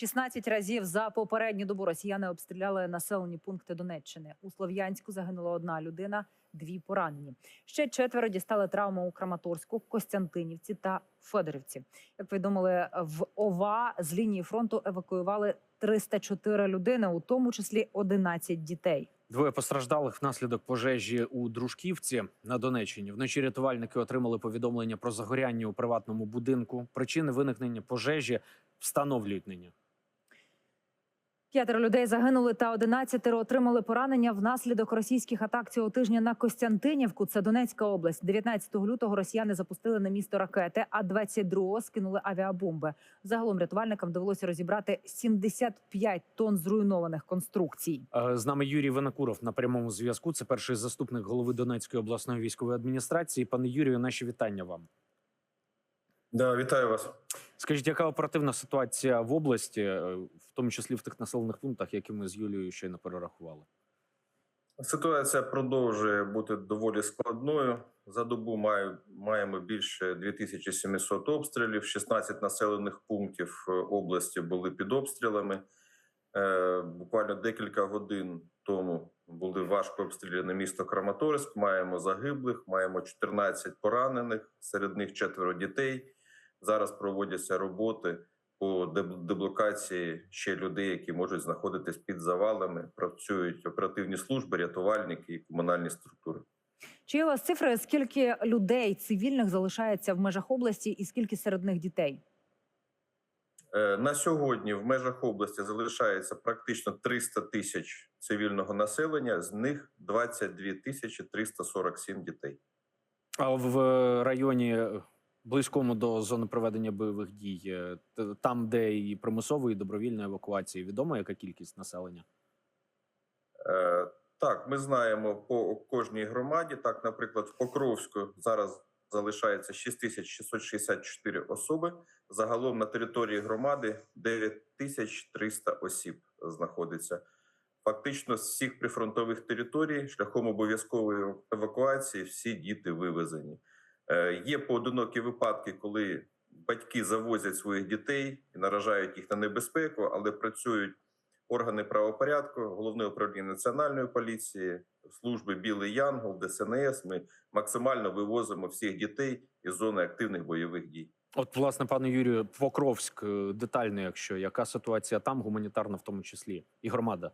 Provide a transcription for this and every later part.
16 разів за попередню добу росіяни обстріляли населені пункти Донеччини. У Слов'янську загинула одна людина, дві поранені. Ще четверо дістали травму у Краматорську, Костянтинівці та Федорівці. Як повідомили в ОВА, з лінії фронту евакуювали 304 людини, у тому числі 11 дітей. Двоє постраждалих внаслідок пожежі у Дружківці на Донеччині. Вночі рятувальники отримали повідомлення про загоряння у приватному будинку. Причини виникнення пожежі встановлюють нині. П'ятеро людей загинули та 11 отримали поранення внаслідок російських атак цього тижня на Костянтинівку. Це Донецька область. 19 лютого росіяни запустили на місто ракети, а 22-го скинули авіабомби. Загалом рятувальникам довелося розібрати 75 тонн зруйнованих конструкцій. Е, З нами Юрій Винокуров на прямому зв'язку. Це перший заступник голови Донецької обласної військової адміністрації. Пане Юрію, наші вітання вам. Да, вітаю вас. Скажіть, яка оперативна ситуація в області, е, в тому числі в тих населених пунктах, які ми з Юлією щойно перерахували? Ситуація продовжує бути доволі складною. За добу маємо більше 2700 обстрілів. 16 населених пунктів е, області були під обстрілами. Е, буквально декілька годин тому були важко обстріляні місто Краматорськ. Маємо загиблих, маємо 14 поранених, серед них четверо дітей. Зараз проводяться роботи по деб- деблокації ще людей, які можуть знаходитись під завалами. Працюють оперативні служби, рятувальники і комунальні структури. Чи є у вас цифри, скільки людей цивільних залишається в межах області, і скільки серед них дітей? Е, На сьогодні в межах області залишається практично 300 тисяч цивільного населення, з них 22 тисячі 347 дітей. А в е, районі е, близькому до зони проведення бойових дій, е, там, де і примусової і добровільної евакуації, відомо яка кількість населення? Е, Так, ми знаємо по кожній громаді. Так, наприклад, в Покровську зараз залишається 6664 особи. Загалом на території громади 9300 осіб знаходиться. Фактично з всіх прифронтових територій шляхом обов'язкової евакуації всі діти вивезені. Е, Є поодинокі випадки, коли батьки завозять своїх дітей і наражають їх на небезпеку, але працюють органи правопорядку, головне управління національної поліції, служби Білий Янгол, ДСНС. Ми максимально вивозимо всіх дітей із зони активних бойових дій. От, власне, пане Юрію, Покровськ е, детально, якщо яка ситуація там, гуманітарна в тому числі, і громада.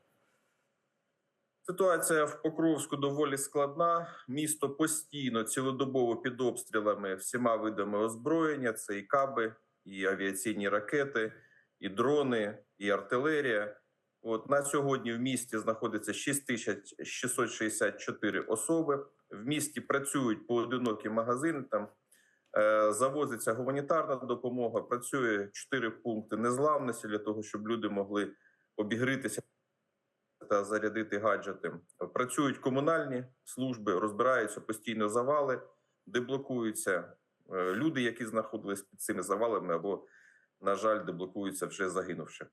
Ситуація в Покровську доволі складна. Місто постійно цілодобово під обстрілами всіма видами озброєння: це і каби, і авіаційні ракети, і дрони, і артилерія. От на сьогодні в місті знаходиться 6664 особи. В місті працюють поодинокі магазини. Там е, завозиться гуманітарна допомога. Працює 4 пункти незламності для того, щоб люди могли обігрітися та зарядити гаджети. Працюють комунальні служби, розбираються постійно завали, деблокуються е, люди, які знаходились під цими завалами, або, на жаль, деблокуються вже загинувши.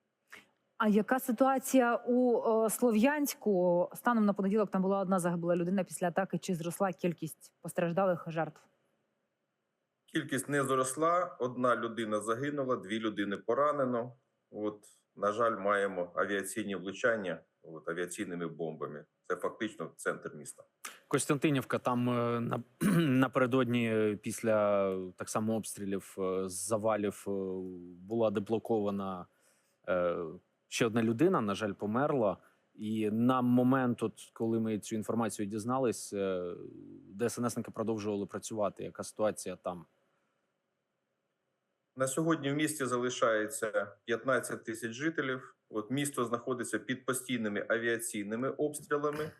А яка ситуація у е, Слов'янську? Станом на понеділок там була одна загибла людина після атаки. Чи зросла кількість постраждалих жертв? Кількість не зросла. Одна людина загинула, дві людини поранено. От, на жаль, маємо авіаційні влучання от, авіаційними бомбами. Це фактично центр міста. Костянтинівка там е, на, напередодні е, після так само обстрілів з завалів е, була деблокована ще одна людина, на жаль, померла. І на момент, от, коли ми цю інформацію дізнались, ДСНСники продовжували працювати. Яка ситуація там? На сьогодні в місті залишається 15 тисяч жителів. От місто знаходиться під постійними авіаційними обстрілами.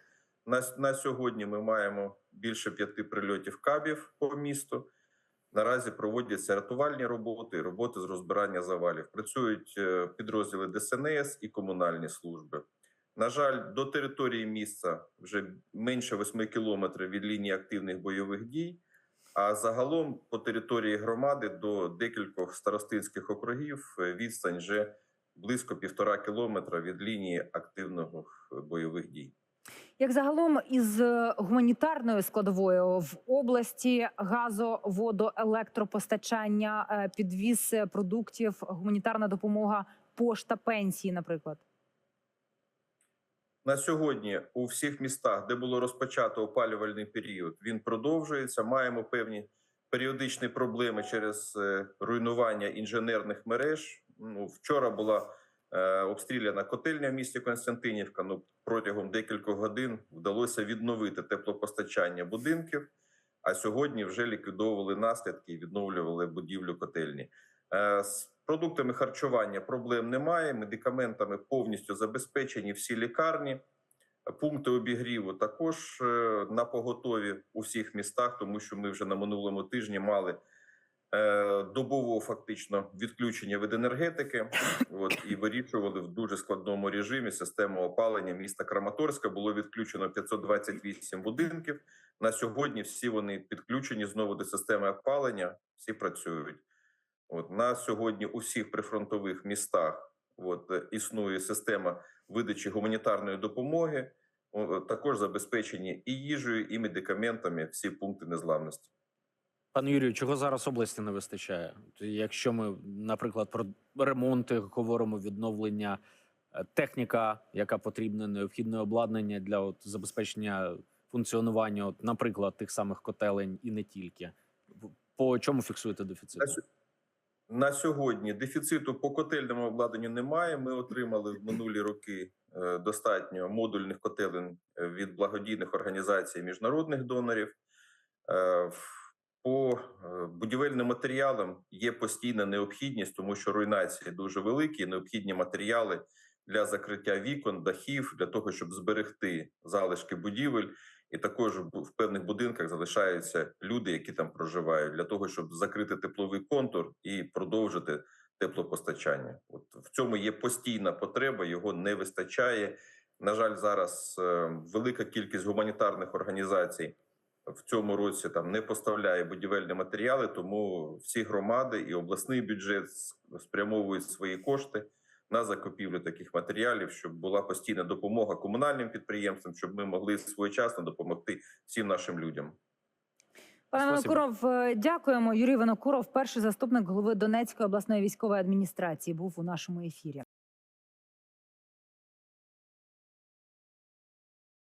На, на сьогодні ми маємо більше п'яти прильотів кабів по місту. Наразі проводяться рятувальні роботи, роботи з розбирання завалів. Працюють е, підрозділи ДСНС і комунальні служби. На жаль, до території міста вже менше 8 кілометрів від лінії активних бойових дій. А загалом по території громади до декількох старостинських округів е, відстань вже близько півтора кілометра від лінії активних е, бойових дій. Як загалом із е, гуманітарною складовою в області газо, водо, електропостачання, підвіз продуктів, гуманітарна допомога пошта, пенсії, наприклад? На сьогодні у всіх містах, де було розпочато опалювальний період, він продовжується. Маємо певні періодичні проблеми через е, руйнування інженерних мереж. Ну, вчора була е, обстріляна котельня в місті Константинівка. Ну, протягом декількох годин вдалося відновити теплопостачання будинків. А сьогодні вже ліквідовували наслідки і відновлювали будівлю котельні. Е, З продуктами харчування проблем немає. Медикаментами повністю забезпечені всі лікарні. Пункти обігріву також е, на поготові у всіх містах, тому що ми вже на минулому тижні мали е, добового фактично відключення від енергетики. От і вирішували в дуже складному режимі систему опалення міста Краматорська. Було відключено 528 будинків. На сьогодні всі вони підключені знову до системи опалення. Всі працюють. От на сьогодні у всіх прифронтових містах от, е, існує система видачі гуманітарної допомоги. О, Також забезпечені і їжею, і медикаментами всі пункти незламності. Пане Юрію, чого зараз області не вистачає? Якщо ми, наприклад, про ремонти говоримо, відновлення е, техніка, яка потрібна, необхідне обладнання для от, забезпечення функціонування, от, наприклад, тих самих котелень і не тільки. По чому фіксуєте дефіцит? На сьогодні дефіциту по котельному обладнанню немає. Ми отримали в минулі роки е, достатньо модульних котелень е, від благодійних організацій міжнародних донорів. Е, По будівельним матеріалам є постійна необхідність, тому що руйнації дуже великі. Необхідні матеріали для закриття вікон, дахів, для того, щоб зберегти залишки будівель. І також в певних будинках залишаються люди, які там проживають, для того, щоб закрити тепловий контур і продовжити теплопостачання. От в цьому є постійна потреба, його не вистачає. На жаль, зараз е, велика кількість гуманітарних організацій в цьому році там не поставляє будівельні матеріали, тому всі громади і обласний бюджет спрямовують свої кошти на закупівлю таких матеріалів, щоб була постійна допомога комунальним підприємствам, щоб ми могли своєчасно допомогти всім нашим людям. Пане Винокуров, е, дякуємо. Юрій Винокуров, перший заступник голови Донецької обласної військової адміністрації, був у нашому ефірі.